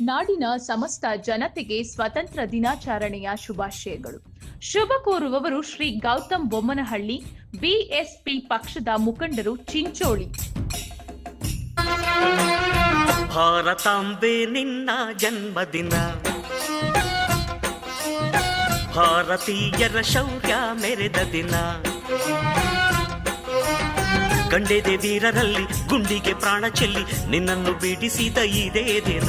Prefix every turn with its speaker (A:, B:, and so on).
A: ನಾಡಿನ ಸಮಸ್ತ ಜನತೆಗೆ ಸ್ವತಂತ್ರ ದಿನಾಚರಣೆಯ ಶುಭಾಶಯಗಳು. ಶುಭ ಕೋರುವವರು ಶ್ರೀ ಗೌತಮ್ ಬೊಮ್ಮನಹಳ್ಳಿ, ಬಿಎಸ್ಪಿ ಪಕ್ಷದ ಮುಖಂಡರು ಚಿಂಚೋಳಿ.
B: ಭಾರತಾಂಬೆ ನಿನ್ನ ಜನ್ಮದಿನ. ಭಾರತೀಯರ ಶೌರ್ಯ ಮೆರೆದ ದಿನ. ಗಂಡೆದೆ ವೀರರಲ್ಲಿ ಗುಂಡಿಗೆ ಪ್ರಾಣ ಚೆಲ್ಲಿ ನಿನ್ನನ್ನು ಬಿಡಿಸಿದ ಇದೇ ದಿನ.